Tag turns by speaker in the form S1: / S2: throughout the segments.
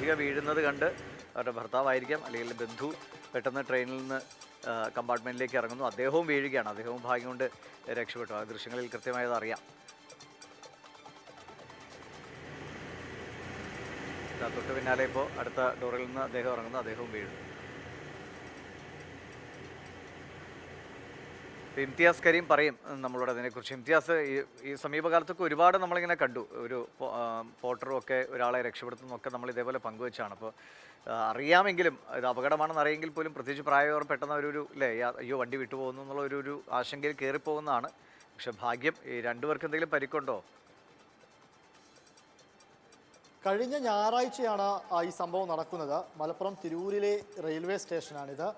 S1: നായിക വീഴുന്നത് കണ്ട് അവരുടെ ഭർത്താവായിരിക്കാം. അല്ലെങ്കിൽ ബന്ധു പെട്ടെന്ന് ട്രെയിനിൽ നിന്ന് കമ്പാർട്ട്മെന്റിലേക്ക് ഇറങ്ങുന്നു. അദ്ദേഹവും വീഴുകയാണ്. അദ്ദേഹവും ഭാഗ്യം കൊണ്ട് രക്ഷപ്പെട്ടു. ആ ദൃശ്യങ്ങളിൽ കൃത്യമായത് അറിയാം. തൊട്ട് പിന്നാലെ ഇപ്പോൾ അടുത്ത ഡോറിൽ നിന്ന് അദ്ദേഹം ഇറങ്ങുന്നു. അദ്ദേഹവും വീഴുന്നു. ഇംതിയാസ് കരീം പറയും നമ്മളോട് അതിനെക്കുറിച്ച്. ഇംതിയാസ് ഈ സമീപകാലത്തൊക്കെ ഒരുപാട് നമ്മളിങ്ങനെ കണ്ടു. ഒരു പോട്ടറും ഒക്കെ ഒരാളെ രക്ഷപ്പെടുത്തുന്നൊക്കെ നമ്മൾ ഇതേപോലെ പങ്കുവെച്ചാണ്. അപ്പോൾ അറിയാമെങ്കിലും ഇത് അപകടമാണെന്ന് അറിയെങ്കിൽ പോലും പ്രത്യേകിച്ച് പ്രായവർ പെട്ടെന്ന് ഒരു ഒരു അല്ലേ അയ്യോ വണ്ടി വിട്ടുപോകുന്നു എന്നുള്ള ഒരു ഒരു ആശങ്കയിൽ കയറിപ്പോകുന്നതാണ്. പക്ഷെ ഭാഗ്യം ഈ രണ്ടുപേർക്ക് എന്തെങ്കിലും പരിക്കുണ്ടോ?
S2: കഴിഞ്ഞ ഞായറാഴ്ചയാണ് ഈ സംഭവം നടക്കുന്നത്. മലപ്പുറം തിരൂരിലെ റെയിൽവേ സ്റ്റേഷനാണിത്.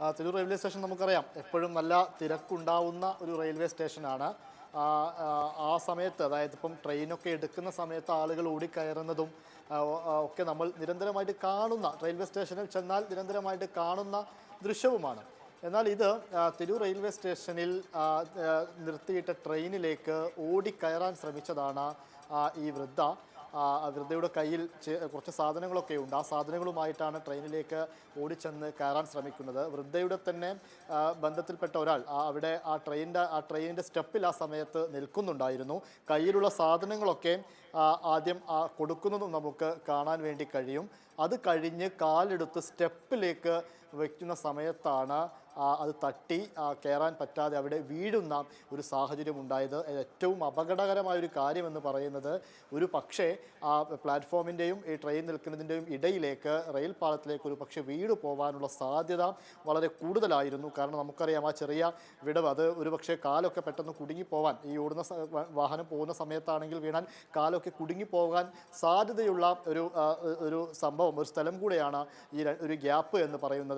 S2: തിരൂർ റെയിൽവേ സ്റ്റേഷൻ നമുക്കറിയാം. എപ്പോഴും നല്ല തിരക്കുണ്ടാവുന്ന ഒരു റെയിൽവേ സ്റ്റേഷനാണ്. ആ, സമയത്ത് അതായത് ഇപ്പം ട്രെയിനൊക്കെ എടുക്കുന്ന സമയത്ത് ആളുകൾ ഓടിക്കയറുന്നതും ഒക്കെ നമ്മൾ നിരന്തരമായിട്ട് കാണുന്ന റെയിൽവേ സ്റ്റേഷനിൽ ചെന്നാൽ നിരന്തരമായിട്ട് കാണുന്ന ദൃശ്യവുമാണ്. എന്നാൽ ഇത് തിരൂർ റെയിൽവേ സ്റ്റേഷനിൽ നിർത്തിയിട്ട ട്രെയിനിലേക്ക് ഓടിക്കയറാൻ ശ്രമിച്ചതാണ് ഈ വൃദ്ധ. വൃദ്ധയുടെ കയ്യിൽ കുറച്ച് സാധനങ്ങളൊക്കെ ഉണ്ട്. ആ സാധനങ്ങളുമായിട്ടാണ് ട്രെയിനിലേക്ക് ഓടിച്ചെന്ന് കയറാൻ ശ്രമിക്കുന്നത്. വൃദ്ധയുടെ തന്നെ ബന്ധത്തിൽപ്പെട്ട ഒരാൾ അവിടെ ആ ട്രെയിനിന്റെ ആ ട്രെയിനിന്റെ സ്റ്റെപ്പിൽ ആ സമയത്ത് നിൽക്കുന്നുണ്ടായിരുന്നു. കയ്യിലുള്ള സാധനങ്ങളൊക്കെ ആദ്യം കൊടുക്കുന്നതും നമുക്ക് കാണാൻ വേണ്ടി കഴിയും. അത് കഴിഞ്ഞ് കാലെടുത്ത് സ്റ്റെപ്പിലേക്ക് വയ്ക്കുന്ന സമയത്താണ് അത് തട്ടി കയറാൻ പറ്റാതെ അവിടെ വീഴുന്ന ഒരു സാഹചര്യം ഉണ്ടായത്. ഏറ്റവും അപകടകരമായ ഒരു കാര്യമെന്ന് പറയുന്നത് ഒരു പക്ഷേ ആ പ്ലാറ്റ്ഫോമിന്റെയും ഈ ട്രെയിൻ നിൽക്കുന്നതിന്റെയും ഇടയിലേക്ക് റെയിൽ പാളത്തിലേക്ക് ഒരു പക്ഷേ വീട് പോകാനുള്ള സാധ്യത വളരെ കൂടുതലായിരുന്നു. കാരണം നമുക്കറിയാം ആ ചെറിയ വിടവ് അത് ഒരു പക്ഷേ കാലൊക്കെ പെട്ടെന്ന് കുടുങ്ങിപ്പോവാൻ ഈ ഓടുന്ന വാഹനം പോകുന്ന സമയത്താണെങ്കിൽ വീണാൽ കാലൊക്കെ കുടുങ്ങിപ്പോകാൻ സാധ്യതയുള്ള ഒരു ഒരു സംഭവം ഒരു സ്ഥലം കൂടെയാണ് ഈ ഒരു ഗ്യാപ്പ് എന്ന് പറയുന്നത്.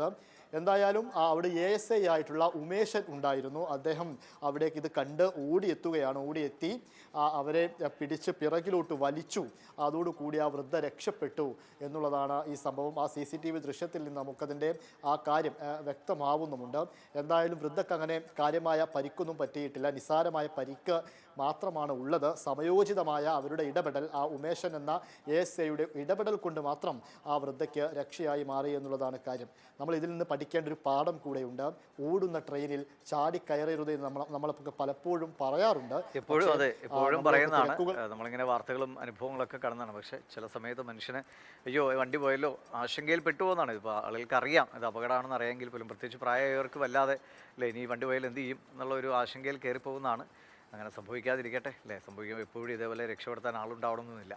S2: എന്തായാലും അവിടെ എ എസ് ഐ ആയിട്ടുള്ള ഉമേശൻ ഉണ്ടായിരുന്നു. അദ്ദേഹം അവിടേക്ക് ഇത് കണ്ട് ഓടിയെത്തുകയാണ്. ഓടിയെത്തി അവരെ പിടിച്ച് പിറകിലോട്ട് വലിച്ചു. അതോടുകൂടി ആ വൃദ്ധ രക്ഷപ്പെട്ടു എന്നുള്ളതാണ് ഈ സംഭവം. ആ സി സി ടി വി ദൃശ്യത്തിൽ നിന്ന് നമുക്കതിന്റെ ആ കാര്യം വ്യക്തമാവുന്നുമുണ്ട്. എന്തായാലും വൃദ്ധക്ക് അങ്ങനെ കാര്യമായ പരിക്കൊന്നും പറ്റിയിട്ടില്ല. നിസ്സാരമായ പരിക്ക് മാത്രമാണ് ഉള്ളത്. സമയോചിതമായ അവരുടെ ഇടപെടൽ ആ ഉമേശൻ എന്ന എ എസ് ഐയുടെ ഇടപെടൽ കൊണ്ട് മാത്രം ആ വൃദ്ധയ്ക്ക് രക്ഷയായി മാറി എന്നുള്ളതാണ് കാര്യം. നമ്മൾ ഇതിൽ നിന്ന് പഠിക്കേണ്ട ഒരു പാഠം കൂടെയുണ്ട് ഓടുന്ന ട്രെയിനിൽ ചാടി കയറരുത് എന്ന് നമ്മൾ നമ്മളൊക്കെ പലപ്പോഴും പറയാറുണ്ട്.
S1: എപ്പോഴും അതെ എപ്പോഴും പറയുന്നതാണ്. നമ്മളിങ്ങനെ വാർത്തകളും അനുഭവങ്ങളൊക്കെ കടന്നാണ്. പക്ഷെ ചില സമയത്ത് മനുഷ്യന് അയ്യോ വണ്ടി പോയല്ലോ ആശങ്കയിൽ പെട്ടുപോകുന്നതാണ് ഇപ്പോൾ ആളുകൾക്ക് അറിയാം ഇത് അപകടമാണെന്ന് അറിയാമെങ്കിൽ പോലും പ്രത്യേകിച്ച് പ്രായമായവർക്ക് വല്ലാതെ അല്ലേ ഇനി വണ്ടി പോയാൽ എന്ത് ചെയ്യും എന്നുള്ള ഒരു ആശങ്കയിൽ കയറിപ്പോകുന്നതാണ്. അങ്ങനെ സംഭവിക്കാതിരിക്കട്ടെ അല്ലേ? സംഭവിക്കുമ്പോൾ എപ്പോഴും ഇതേപോലെ രക്ഷപ്പെടുത്താൻ ആളുണ്ടാവണമെന്നില്ല.